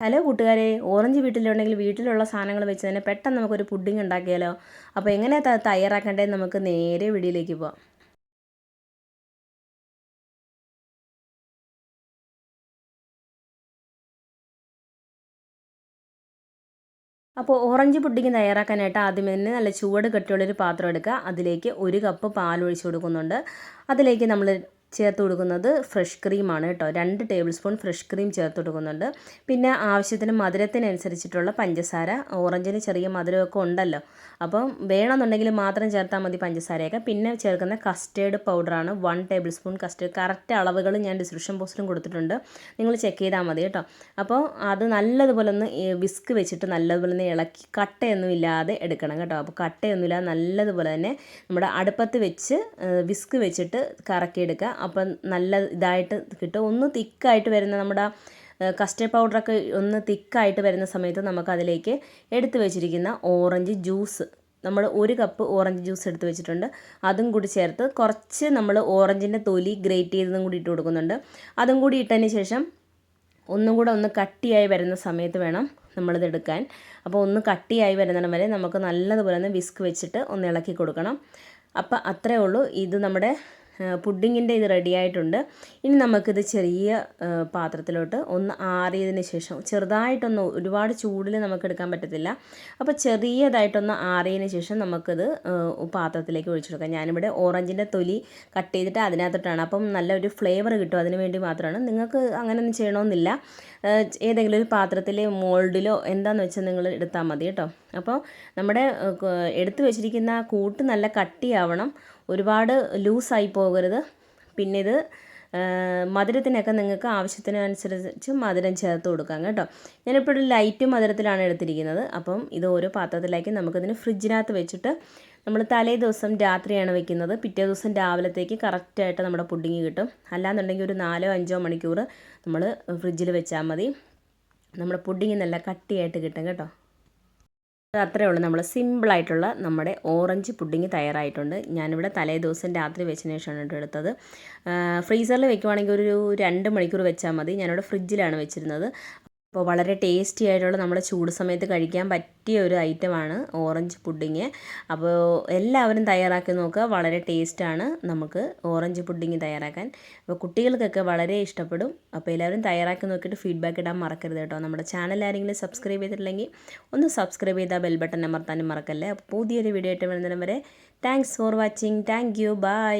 Hello കൂട്ടുകാരെ orange വീട്ടിലുണ്ടെങ്കിൽ വീട്ടിലുള്ള സാധനങ്ങൾ വെച്ച് തന്നെ പെട്ടെന്ന് നമുക്കൊരു പുഡിംഗ് ഉണ്ടാക്കിയാലോ? അപ്പോൾ എങ്ങനെയാണ് തയ്യാറാക്കേണ്ടത് നമുക്ക് നേരെ വീടിയിലേക്ക് പോവാം. അപ്പോൾ ഓറഞ്ച് പുഡിംഗ് തയ്യാറാക്കാനായിട്ട് ആദ്യം തന്നെ നല്ല ചൂട് കെട്ടിയുള്ളൊരു പാത്രം എടുക്കുക. അതിലേക്ക് ഒരു കപ്പ് പാൽ ഒഴിച്ച് കൊടുക്കുന്നുണ്ട്. അതിലേക്ക് നമ്മൾ ചേർത്ത് കൊടുക്കുന്നത് ഫ്രഷ് ക്രീമാണ് കേട്ടോ. രണ്ട് ടേബിൾ സ്പൂൺ ഫ്രഷ് ക്രീം ചേർത്ത് കൊടുക്കുന്നുണ്ട്. പിന്നെ ആവശ്യത്തിന് മധുരത്തിനനുസരിച്ചിട്ടുള്ള പഞ്ചസാര ഓറഞ്ചിന് ചെറിയ മധുരമൊക്കെ ഉണ്ടല്ലോ. അപ്പം വേണമെന്നുണ്ടെങ്കിൽ മാത്രം ചേർത്താൽ മതി പഞ്ചസാരയൊക്കെ. പിന്നെ ചേർക്കുന്ന കസ്റ്റേർഡ് പൗഡറാണ് one table spoon custard. Correct അളവുകൾ ഞാൻ ഡിസ്ക്രിപ്ഷൻ ബോക്സിലും കൊടുത്തിട്ടുണ്ട്. നിങ്ങൾ ചെക്ക് ചെയ്താൽ മതി കേട്ടോ. അപ്പോൾ അത് നല്ലതുപോലെ ഒന്ന് വിസ്ക് വെച്ചിട്ട് നല്ലതുപോലെ ഒന്ന് ഇളക്കി കട്ടയൊന്നും ഇല്ലാതെ എടുക്കണം കേട്ടോ. അപ്പോൾ കട്ടയൊന്നുമില്ലാതെ നല്ലതുപോലെ തന്നെ നമ്മുടെ അടുപ്പത്ത് വെച്ച് വിസ്ക് വെച്ചിട്ട് കറക്കിയെടുക്കുക. അപ്പം നല്ല ഇതായിട്ട് കിട്ടും. ഒന്ന് തിക്കായിട്ട് വരുന്ന നമ്മുടെ കസ്റ്റർഡ് പൗഡറൊക്കെ ഒന്ന് തിക്കായിട്ട് വരുന്ന സമയത്ത് നമുക്കതിലേക്ക് എടുത്തു വെച്ചിരിക്കുന്ന ഓറഞ്ച് ജ്യൂസ് നമ്മൾ ഒരു കപ്പ് ഓറഞ്ച് ജ്യൂസ് എടുത്ത് വെച്ചിട്ടുണ്ട്. അതും കൂടി ചേർത്ത് കുറച്ച് നമ്മൾ ഓറഞ്ചിന്റെ തൊലി ഗ്രേറ്റ് ചെയ്തതും കൂടി ഇട്ട് കൊടുക്കുന്നുണ്ട്. അതും കൂടി ഇട്ടതിന് ശേഷം ഒന്നും കൂടെ ഒന്ന് കട്ടിയായി വരുന്ന സമയത്ത് വേണം നമ്മളിത് എടുക്കാൻ. അപ്പോൾ ഒന്ന് കട്ടിയായി വരുന്നിടം വരെ നമുക്ക് നല്ലതുപോലെ ഒന്ന് വിസ്ക് വെച്ചിട്ട് ഒന്ന് ഇളക്കി കൊടുക്കണം. അപ്പോൾ അത്രേ ഉള്ളൂ. ഇത് നമ്മുടെ പുഡിങ്ങിന്റെ ഇത് റെഡി ആയിട്ടുണ്ട്. ഇനി നമുക്കിത് ചെറിയ പാത്രത്തിലോട്ട് ഒന്ന് ആറിയതിന് ശേഷം ചെറുതായിട്ടൊന്ന് ഒരുപാട് ചൂടിൽ നമുക്ക് എടുക്കാൻ പറ്റത്തില്ല. അപ്പോൾ ചെറിയതായിട്ടൊന്ന് ആറിയതിന് ശേഷം നമുക്കിത് പാത്രത്തിലേക്ക് ഒഴിച്ചെടുക്കാം ഞാനിവിടെ ഓറഞ്ചിന്റെ തൊലി കട്ട് ചെയ്തിട്ട് അതിനകത്തോട്ടാണ്. അപ്പം നല്ലൊരു ഫ്ലേവർ കിട്ടും. അതിന് വേണ്ടി മാത്രമാണ്. നിങ്ങൾക്ക് അങ്ങനെയൊന്നും ചെയ്യണമെന്നില്ല. ഏതെങ്കിലും ഒരു പാത്രത്തിലെ മോൾഡിലോ എന്താണെന്ന് വെച്ചാൽ നിങ്ങൾ എടുത്താൽ മതി കേട്ടോ. അപ്പോൾ നമ്മുടെ എടുത്തു വെച്ചിരിക്കുന്ന കൂട്ട് നല്ല കട്ടിയാവണം. ഒരുപാട് ലൂസായി പോകരുത്. പിന്നെ ഇത് മധുരത്തിനൊക്കെ നിങ്ങൾക്ക് ആവശ്യത്തിനനുസരിച്ച് മധുരം ചേർത്ത് കൊടുക്കാം കേട്ടോ. ഞാനിപ്പോൾ ഒരു ലൈറ്റ് മധുരത്തിലാണ് എടുത്തിരിക്കുന്നത്. അപ്പം ഇത് ഓരോ പാത്രത്തിലാക്കി നമുക്കതിന് ഫ്രിഡ്ജിനകത്ത് വെച്ചിട്ട് നമ്മൾ തലേ ദിവസം രാത്രിയാണ് വെക്കുന്നത്. പിറ്റേ ദിവസം രാവിലത്തേക്ക് കറക്റ്റായിട്ട് നമ്മുടെ പുഡിങ് കിട്ടും. അല്ലാന്നുണ്ടെങ്കിൽ ഒരു നാലോ അഞ്ചോ മണിക്കൂർ നമ്മൾ ഫ്രിഡ്ജിൽ വെച്ചാൽ മതി. നമ്മുടെ പുഡിങ് നല്ല കട്ടിയായിട്ട് കിട്ടും കേട്ടോ. അത്രയേ ഉള്ളൂ. നമ്മൾ സിമ്പിളായിട്ടുള്ള നമ്മുടെ ഓറഞ്ച് പുഡിങ് തയ്യാറായിട്ടുണ്ട്. ഞാനിവിടെ തലേ ദിവസം രാത്രി വെച്ചതിന് ശേഷമാണ് എടുത്തത്. ഫ്രീസറിൽ വെക്കുവാണെങ്കിൽ ഒരു രണ്ട് മണിക്കൂർ വെച്ചാൽ മതി. ഞാനിവിടെ ഫ്രിഡ്ജിലാണ് വെച്ചിരുന്നത്. അപ്പോൾ വളരെ ടേസ്റ്റി ആയിട്ടുള്ള നമ്മുടെ ചൂട് സമയത്ത് കഴിക്കാൻ പറ്റിയ ഒരു ഐറ്റമാണ് ഓറഞ്ച് പുഡിങ്. അപ്പോൾ എല്ലാവരും തയ്യാറാക്കി നോക്കുക. വളരെ ടേസ്റ്റാണ് നമുക്ക് ഓറഞ്ച് പുഡിങ് തയ്യാറാക്കാൻ. അപ്പോൾ കുട്ടികൾക്കൊക്കെ വളരെ ഇഷ്ടപ്പെടും. അപ്പോൾ എല്ലാവരും തയ്യാറാക്കി നോക്കിയിട്ട് ഫീഡ്ബാക്ക് ഇടാൻ മറക്കരുത് കേട്ടോ. നമ്മുടെ ചാനൽ ആരെങ്കിലും സബ്സ്ക്രൈബ് ചെയ്തിട്ടില്ലെങ്കിൽ ഒന്ന് സബ്സ്ക്രൈബ് ചെയ്താൽ ബെൽ ബട്ടൺ അമർത്താനും മറക്കല്ലേ. അപ്പോൾ പുതിയൊരു വീഡിയോ ആയിട്ട് വരുന്നതിന് വരെ thanks for watching. Thank you. Bye.